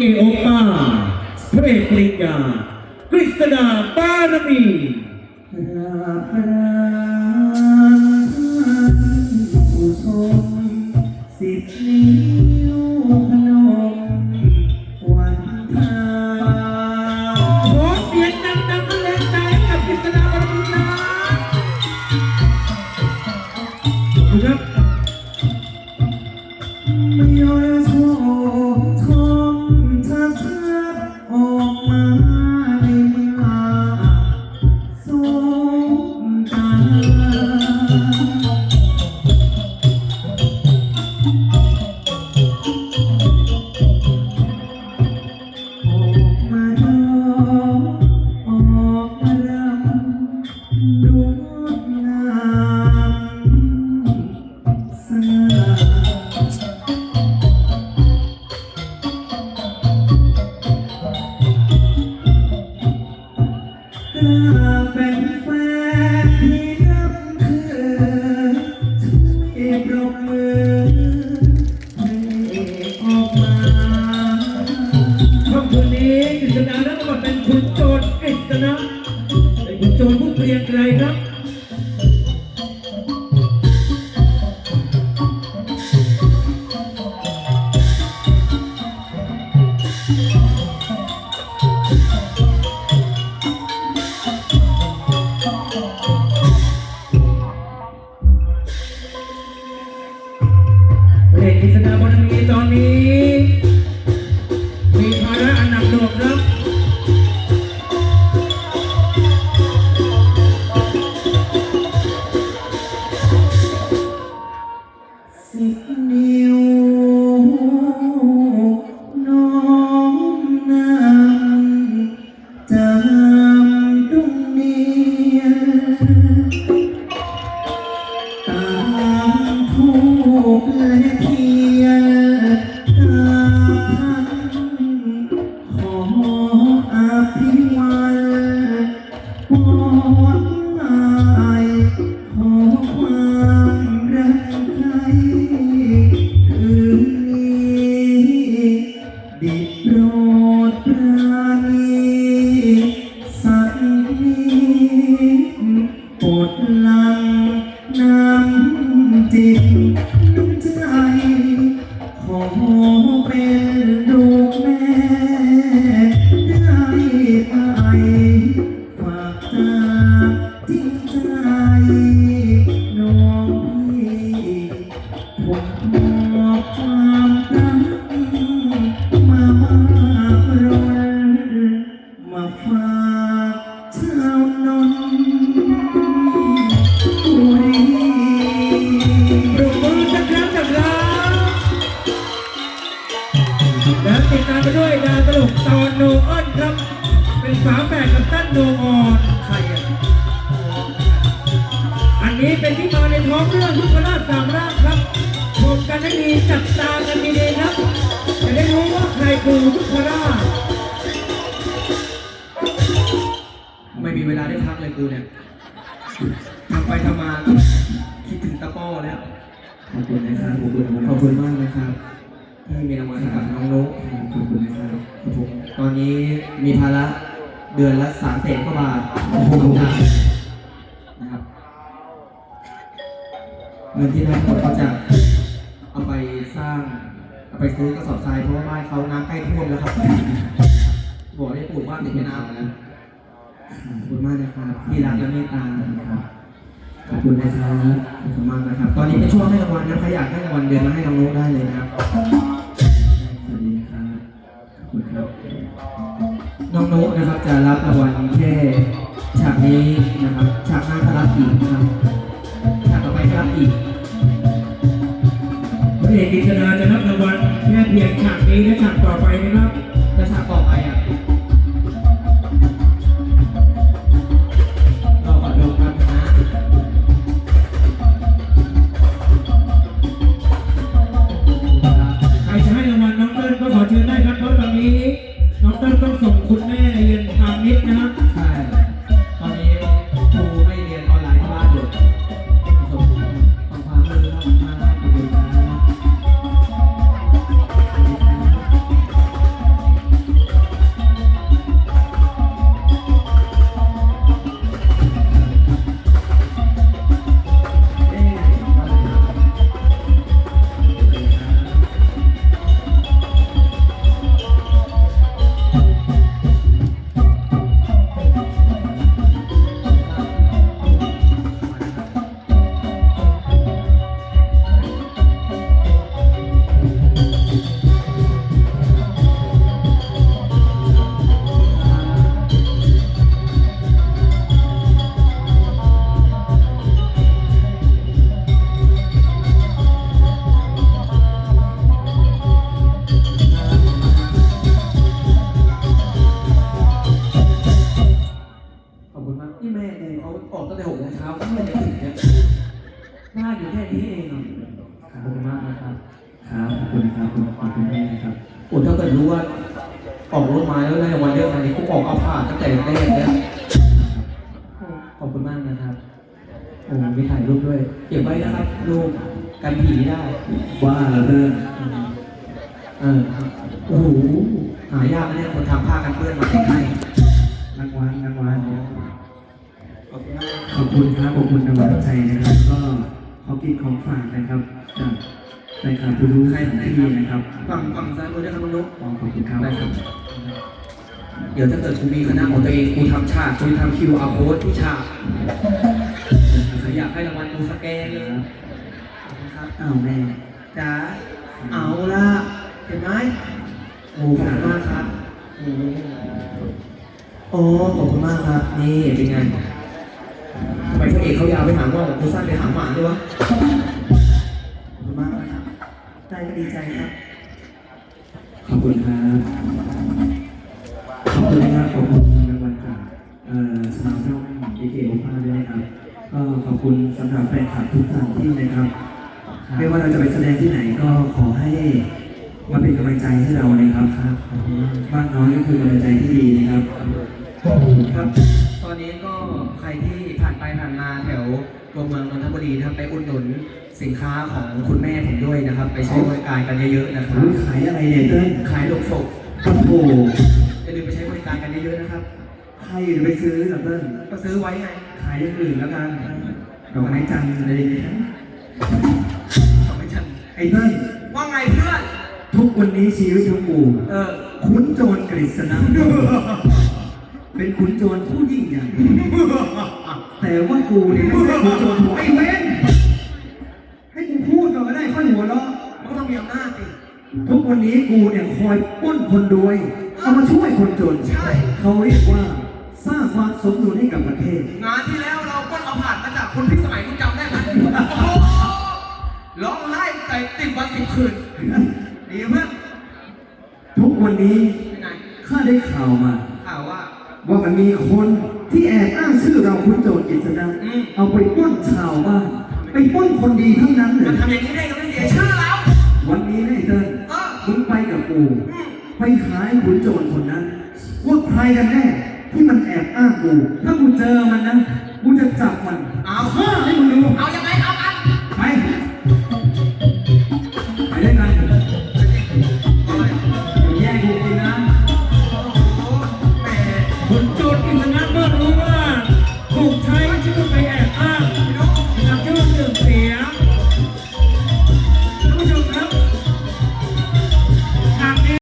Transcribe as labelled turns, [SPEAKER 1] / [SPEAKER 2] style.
[SPEAKER 1] เกโอป้าพระเอกปริญญากฤษดาบารมี
[SPEAKER 2] พ
[SPEAKER 1] ระ
[SPEAKER 2] เอกก
[SPEAKER 1] ฤษดาบารมีตอนนี้ นนี้
[SPEAKER 2] เป็น
[SPEAKER 1] ที่มาในท้องเรื่องทุกขราชสามร่างครับชมกันให้ดีจับตากันดีๆครับจะได้รู้ว่าใครคือทุกขราช
[SPEAKER 3] ไม่มีเวลาได้พักเลยกูเนี่ยทำไปทำมาคิดถึงตะป้อแล้ว
[SPEAKER 2] ขอบคุณนะครับขอบคุณนะ
[SPEAKER 3] ข
[SPEAKER 2] ค
[SPEAKER 3] อ
[SPEAKER 2] รั
[SPEAKER 3] บบคุณมากนะครับที่มีรางวัลให้กับน้องนุ๊ก
[SPEAKER 2] ขอบคุณนะครับ
[SPEAKER 3] ครับผมตอนนี้มีภาระเดือนละสามแสนกว่าบาทต้องจ่าย งินที่ได้หมดเขาจะเอาไปสร้างเอาไปซื้อกระสอบทรายเพราะว่าบ้านเขาน้ำใกล้ท่วมแล้วครับบอกได้ปลูกบ้านติดแม่น้ำแล้วขอบคุณมากนะครับที่รักและเมตตานะครับ
[SPEAKER 2] ขอบคุณนะครับ
[SPEAKER 3] ขอบคุณมากนะครับ ตอนนี้เป็นช่วงให้รางวัลนะใครอยากให้รางวัลเดือนมาให้น้องโนุ๊กได้เลยนะครับ
[SPEAKER 2] สวัสดีครับขอบคุณครับ
[SPEAKER 3] น้องโนุ๊กนะครับจะรับรางวัลแค่ฉากนี้นะครับฉากหน้าถ้ารับอีกนะครับฉากต่อไปถ้ารับอีก
[SPEAKER 1] เอกกฤษดาจะรับรางวัลแค่เพียงฉากนี้และฉากต่อไปนะครับ
[SPEAKER 3] และฉากต่อไป
[SPEAKER 2] คุณนะครับขอบคุณแม่นะครับ
[SPEAKER 3] โอ้ถ้าเกิดรู้ว่าออกรถมาแล้วได้รางวัลเยอะขนาดนี้กูออกเอาผ่านตั้งแต่แรกแล้วขอบคุณมากนะครับโอ้มีถ่ายรูปด้วยเก็บไว้นะครับรูปกันผีได้
[SPEAKER 2] ว่าแล้วเด้อ
[SPEAKER 3] เออครับโอ้โหหายากนะเนี่ยคนทำผ้ากันเปื้อนมาให้
[SPEAKER 2] รางวัลรางวัล
[SPEAKER 3] ขอบคุณมาก
[SPEAKER 2] ขอบคุณครับขอบคุณรางวัลใจนะครับก็ ขอกินของฝากนะครับจากรายการผู้รู้ให้ที่นะครับ
[SPEAKER 3] ฝั่งฝั่งซ้ายมือด้วยครับน้องนุ๊ก
[SPEAKER 2] ขอบคุณครับ
[SPEAKER 3] ได้ครับ เดี๋ยวถ้าเกิดกูมีคณะของตัวเองกูทำฉากกูทำคิวอาร์โค้ดที่ฉากใครอยากให้รางวัลกูสแกนเลยขอบคุณครับ
[SPEAKER 2] อ้าวแม่
[SPEAKER 3] จ๋าเอาละเห็นไหมโอ้ขอบคุณมากครับโอ้โอ้ขอบคุณมากครับ นี่เป็นไง ทำไมพระเอกเขายาวไปหางว่ากูสั้นไปหางหมาด้วยวะขอบคุณมากนะครับได้ก็ดีใจครับ
[SPEAKER 2] ขอบคุณครับ ขอบคุณนะครับขอบคุณรางวัลจากเอ่อสมาชิกดีเคโอพาด้วยนะครับก็ขอบคุณสำหรับแฟนคลับทุกท่านที่นะครับ ไม่ว่าเราจะไปแสดงที่ไหนก็ขอให้มาเป็นกำลังใจให้เรานะครับครับมากน้อยก็คือกำลังใจที่ดีนะครับ
[SPEAKER 3] ครับ ตอนนี้ก็ใครที่ผ่านไปผ่านมาแถวตัวเมืองนนทบุรีนะครับไปอุดหนุนสินค้าของคุณแม่ผมด้วยนะครับ ไปใช้บริการกันเยอะๆนะครับ
[SPEAKER 2] ขายอะไรเนี่ยเต้น
[SPEAKER 3] ขายลูกศพ
[SPEAKER 2] โอ้โห
[SPEAKER 3] อย่าลืมไปใช้บริการกันเยอะๆนะครับ
[SPEAKER 2] ใครจะไปซื้อล่ะเต้น
[SPEAKER 3] ก็ซื้อไว้ไง
[SPEAKER 2] ขายอย่างอื่นแล้วกันดอกไม้จันทร์อะไรอย่างเงี้ย
[SPEAKER 3] ขอไม่ฉัน
[SPEAKER 2] ไอ้เต้น
[SPEAKER 3] ว่าไงเพื่อน
[SPEAKER 2] ทุกวันนี้ชีวิตของกู
[SPEAKER 3] เออ
[SPEAKER 2] ขุนโจรกฤษณะ เป็นขุนโจรผู้ยิ่งใหญ่ แต่ว่ากูเนี่ยไม่ใช่ขุนโจรหัวไอ้เว้นให้กูพูดก่อนก็ได้ค่อยหัวเราะ
[SPEAKER 3] มันก็ต้องมีอำนาจสิ
[SPEAKER 2] ทุกวันนี้กูเนี่ยคอยปล้นคนรวยเอามาช่วยคนจน
[SPEAKER 3] ใช่
[SPEAKER 2] เขาเรียกว่าสร้างความสมดุลให้กับประเทศ
[SPEAKER 3] งานที่แล้วเราก็เอาผ่านมาจากคนพิสมัยคุณจำได้ไหมโอ้โหร้องไห้แต่ติดวันติดคืนดีเพื่อน
[SPEAKER 2] ทุกวันนี้
[SPEAKER 3] เป็นไง
[SPEAKER 2] ข้าได้ข่าวมา
[SPEAKER 3] ข่าวว่า
[SPEAKER 2] ว่ามันมีคนที่แอบอ้างชื่อเราคุณโจรกฤษณะ
[SPEAKER 3] อืม
[SPEAKER 2] เอาไปปล้นชาวบ้าน ไปปล้นคนดีทั้งนั้นเล
[SPEAKER 3] มัน
[SPEAKER 2] ย
[SPEAKER 3] ทำอย่างนี้ได้ก็ไม่เสียชื่อเรา
[SPEAKER 2] วันนี้นายเติ้ล
[SPEAKER 3] เออ
[SPEAKER 2] มึงไปกับกู
[SPEAKER 3] อืม
[SPEAKER 2] ไปหาไอ้ขุนโจรคนนั้นว่าใครกันแน่ที่มันแอบอ้างกู ถ้ากูเจอมันนะกูจะจับมัน
[SPEAKER 3] เอา
[SPEAKER 2] ฆ่าให้มึงดู
[SPEAKER 3] เอายังไงเอา